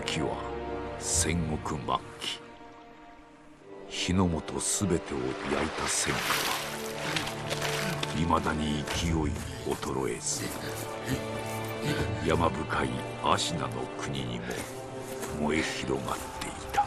時は戦国末期。日の本全てを焼いた戦火はいまだに勢い衰えず山深い芦名の国にも燃え広がっていた。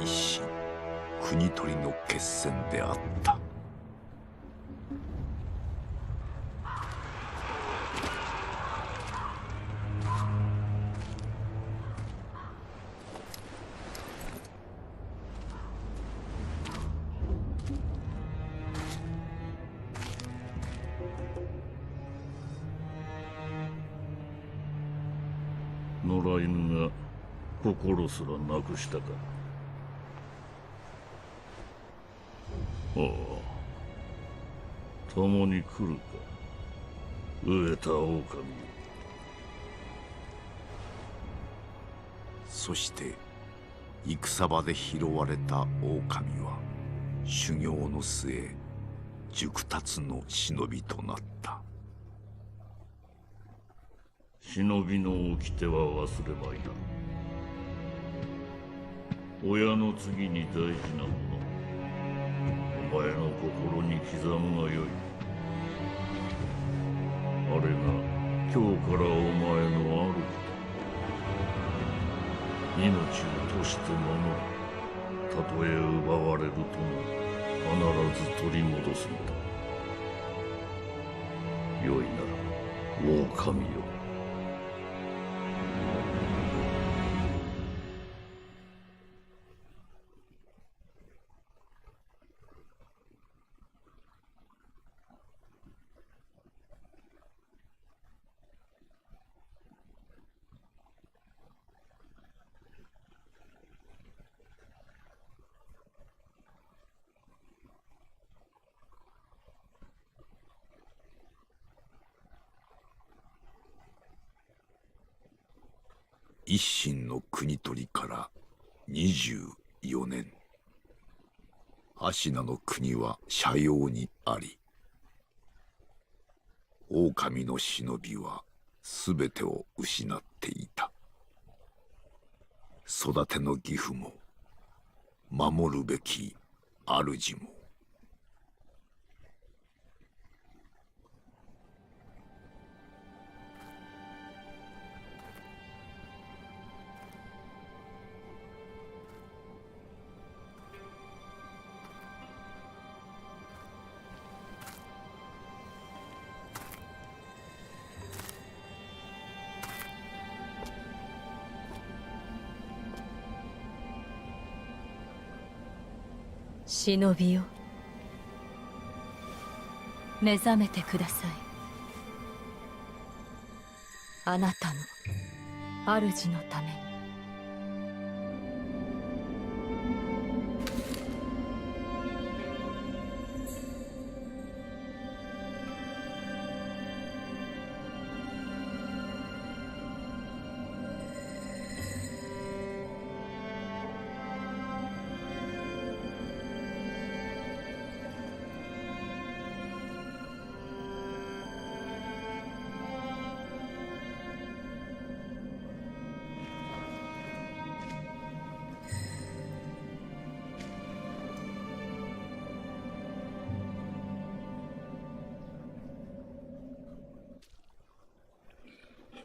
一心国取りの決戦であった。野良犬が心すらなくしたか。ああ共に来るか。飢えた狼。そして戦場で拾われた狼は修行の末熟達の忍びとなった。忍びの掟は忘れまいな。親の次に大事なもの前の心に刻むがよい。あれが今日からお前のあること。命を賭して守るたとえ奪われるとも必ず取り戻すのだ。よいなら狼よ一心の国取りから24年。芦名の国は斜陽にあり狼の忍びは全てを失っていた。育ての義父も守るべき主も忍びよ。目覚めてください。あなたの主のために。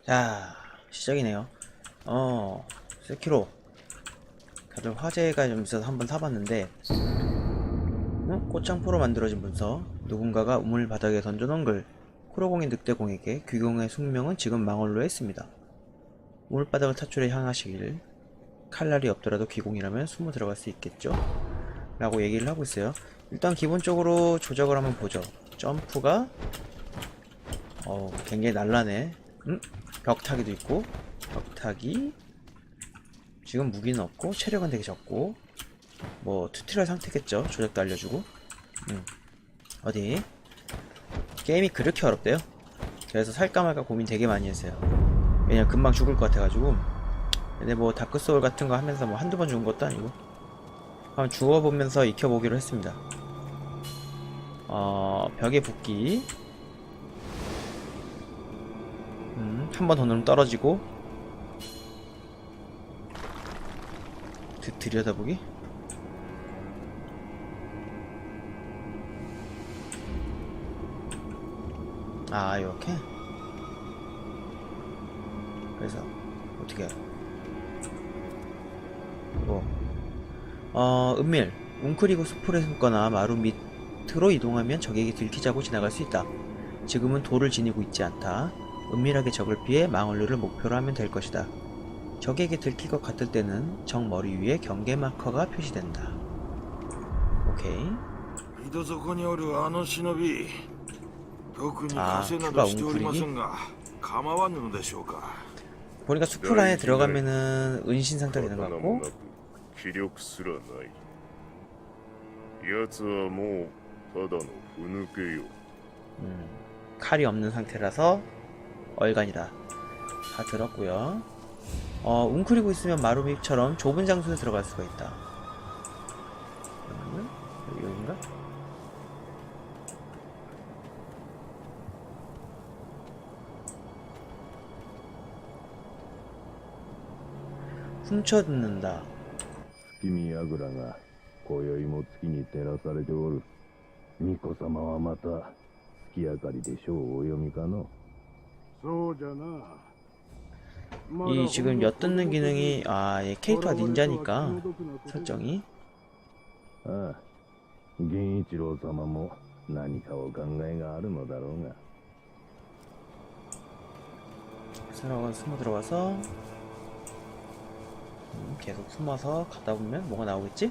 자, 시작이네요. 어, 세키로. 다들 화제가 좀 있어서 한번 사봤는데, 어? 꽃장포로 만들어진 문서. 누군가가 우물 바닥에 던져놓은 글. 쿠로공의 늑대공에게 귀공의 숙명은 지금 망원로 했습니다. 우물바닥을 탈출해 향하시길. 칼날이 없더라도 귀공이라면 숨어 들어갈 수 있겠죠? 라고 얘기를 하고 있어요. 일단 기본적으로 조작을 한번 보죠. 점프가 어 굉장히 날라네. 음? 벽타기도 있고 벽타기 지금 무기는 없고 체력은 되게 적고 뭐 튜토리얼 상태겠죠. 조작도 알려주고 음. 어디 게임이 그렇게 어렵대요. 그래서 살까 말까 고민 되게 많이 했어요. 왜냐면 금방 죽을 것 같아가지고 근데 뭐 다크소울 같은 거 하면서 뭐 한두 번 죽은 것도 아니고 한번 죽어보면서 익혀보기로 했습니다. 어, 벽에 붙기. 한 번 더 누르면 떨어지고. 드, 들여다보기? 아, 이렇게? 그래서, 어떻게, 뭐, 어, 은밀. 웅크리고 숲을 숨거나 마루 밑으로 이동하면 적에게 들키자고 지나갈 수 있다. 지금은 돌을 지니고 있지 않다. 은밀하게 적을 피해 망원루를 목표로 하면 될 것이다. 적에게 들킬 것 같을 때는 적 머리 위에 경계 마커가 표시된다. 오케이. 井戸底におるあの忍び特にあー稼などしておりませんが構わぬのでしょうか 보니까 숲을 안에 들어가면은 은신 상태가 되는 것 刀 같고 もなく気力すらない奴はもうただのふぬけよ 음, 칼이 없는 상태라서 얼간이다. 다 들었고요. 어, 웅크리고 있으면 마루믹처럼 좁은 장소에 들어갈 수가 있다. 그러면은 여기, 여긴가? 훔쳐 듣는다. 月見櫓が今宵も月に照らされておる巫女様はまた月明かりで書をお読みかのそうじゃな 이 지금 엿듣는 기능이 아, 얘 캐릭터가 닌자니까 설정이 ああ源一郎様も何かお考えがあるのだろうが 사람은 숨어 들어가서 음, 계속 숨어서 가다 보면 뭐가 나오겠지?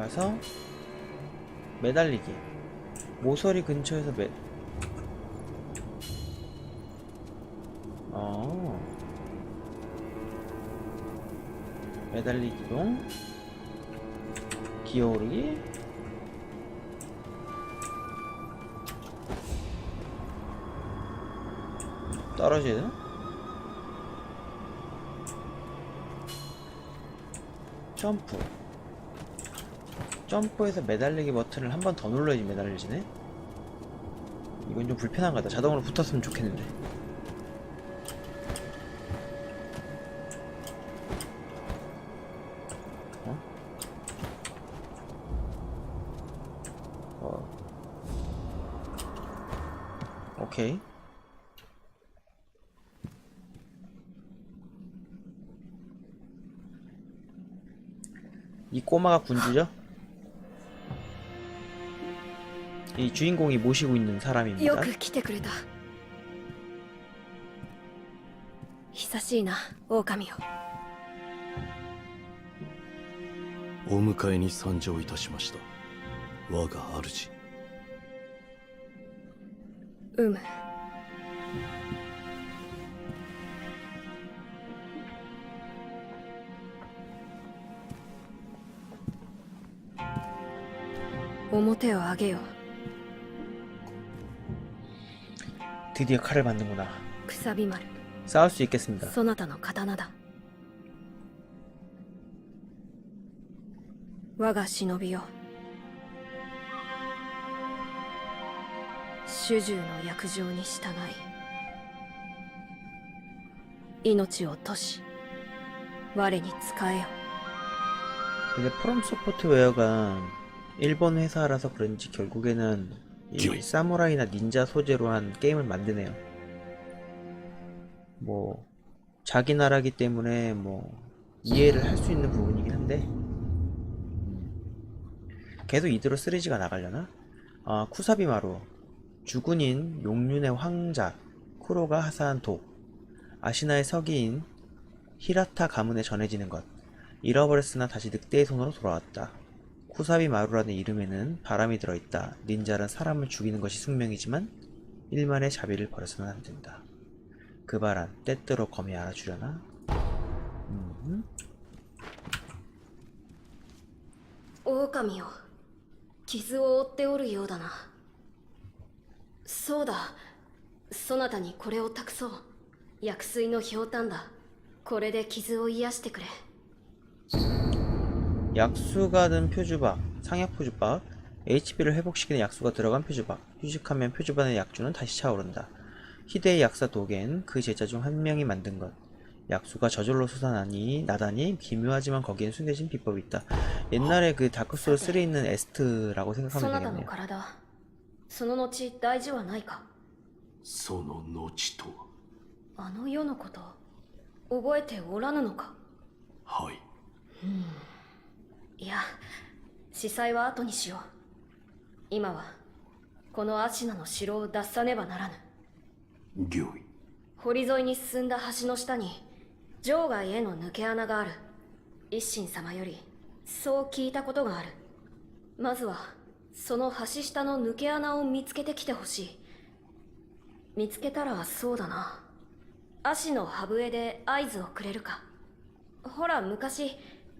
가서 매달리기. 모서리 근처에서 매, 어. 매달리기 동. 기어오르기. 떨어져야 되나? 점프 점프해서 매달리기 버튼을 한 번 더 눌러야지 매달리지네 이건 좀 불편한 것 같다 자동으로 붙었으면 좋겠는데 어? 어. 오케이 이 꼬마가 군주죠? 이 주인공이 모시고 있는 사람입니다. よく来てくれた久しいな狼よお迎えに参上いたしました我が主うむ 表を上げよ 드디어 칼을 만든구나. くさび丸 싸울 수 있겠습니다. そなたの刀だ我が忍びよ主従の約定に従い命を賭し我に仕えよ 근데 프롬 소프트웨어가 일본 회사라서 그런지 결국에는 이. 사무라이나 닌자 소재로 한 게임을 만드네요. 뭐 자기 나라기 때문에 뭐 이해를 할 수 있는 부분이긴 한데 음. 계속 이대로 쓰레지가 나가려나? 아 쿠사비마루 주군인 용륜의 황자 쿠로가 하사한 독 아시나의 서기인 히라타 가문에 전해지는 것 잃어버렸으나 다시 늑대의 손으로 돌아왔다. 쿠사비 마루라는 이름에는 바람이 들어있다. 닌자는 사람을 죽이는 것이 숙명이지만 일만의 자비를 버려서는 안 된다. 그 바람 때때로 검이 알아주려나? 음, 狼よ傷を負っておるようだなそうだそなたにこれを託そう薬水のひょうたんだこれで傷を癒してくれ 약수가 든 표주박, 상약 표주박, HP를 회복시키는 약수가 들어간 표주박, 휴식하면 표주반의 약주는 다시 차오른다. 희대의 약사 도겐, 그 제자 중 한 명이 만든 것. 약수가 저절로 솟아나니 나다니 기묘하지만 거기엔 숨겨진 비법이 있다. 옛날에 그 다크소울 3에 있는 에스트라고 そ 생각하면 なたの 되겠네요. 体その後大事はないかその後とはあの世のこと覚えておらぬのかはい いや司祭は後にしよう。今はこのアシナの城を脱さねばならぬ。御意。堀沿いに進んだ橋の下に場外への抜け穴がある。一心様よりそう聞いたことがある。まずはその橋下の抜け穴を見つけてきてほしい。見つけたらそうだな。足の歯笛で合図をくれるか。ほら昔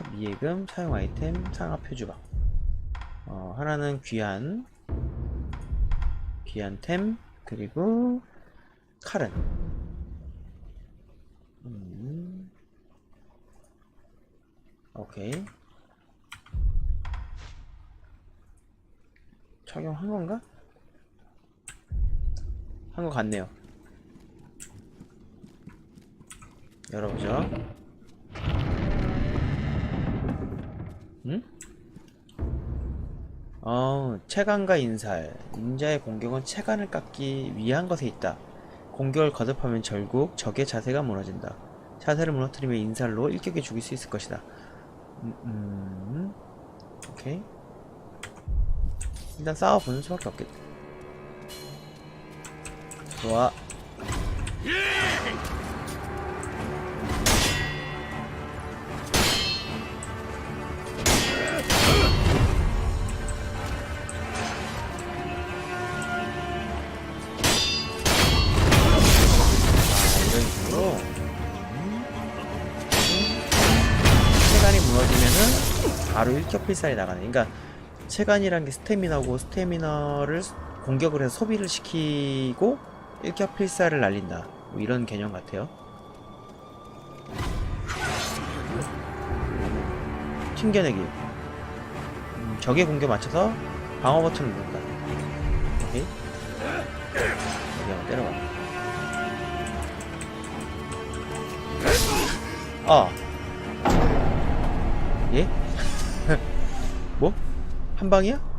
어, 미예금, 사용 아이템, 상하 표주박. 어, 하나는 귀한. 귀한 템, 그리고 칼은. 음. 오케이. 착용한 건가? 한거 같네요. 열어보죠. 응? 어, 체간과 인살. 닌자의 공격은 체간을 깎기 위한 것에 있다. 공격을 거듭하면 결국 적의 자세가 무너진다. 자세를 무너뜨리면 인살로 일격에 죽일 수 있을 것이다. 음, 음. 오케이. 일단 싸워보는 수밖에 없겠다. 좋아. 바로 일격필살이 나가네. 그러니까 체간이란 게 스태미나고 스태미나를 공격을 해서 소비를 시키고 일격필살을 날린다. 뭐 이런 개념 같아요. 튕겨내기. 음, 적의 공격 맞춰서 방어 버튼을 누른다. 오케이. 여기 한번 때려봐. 아. 예? 뭐? 한 방이야?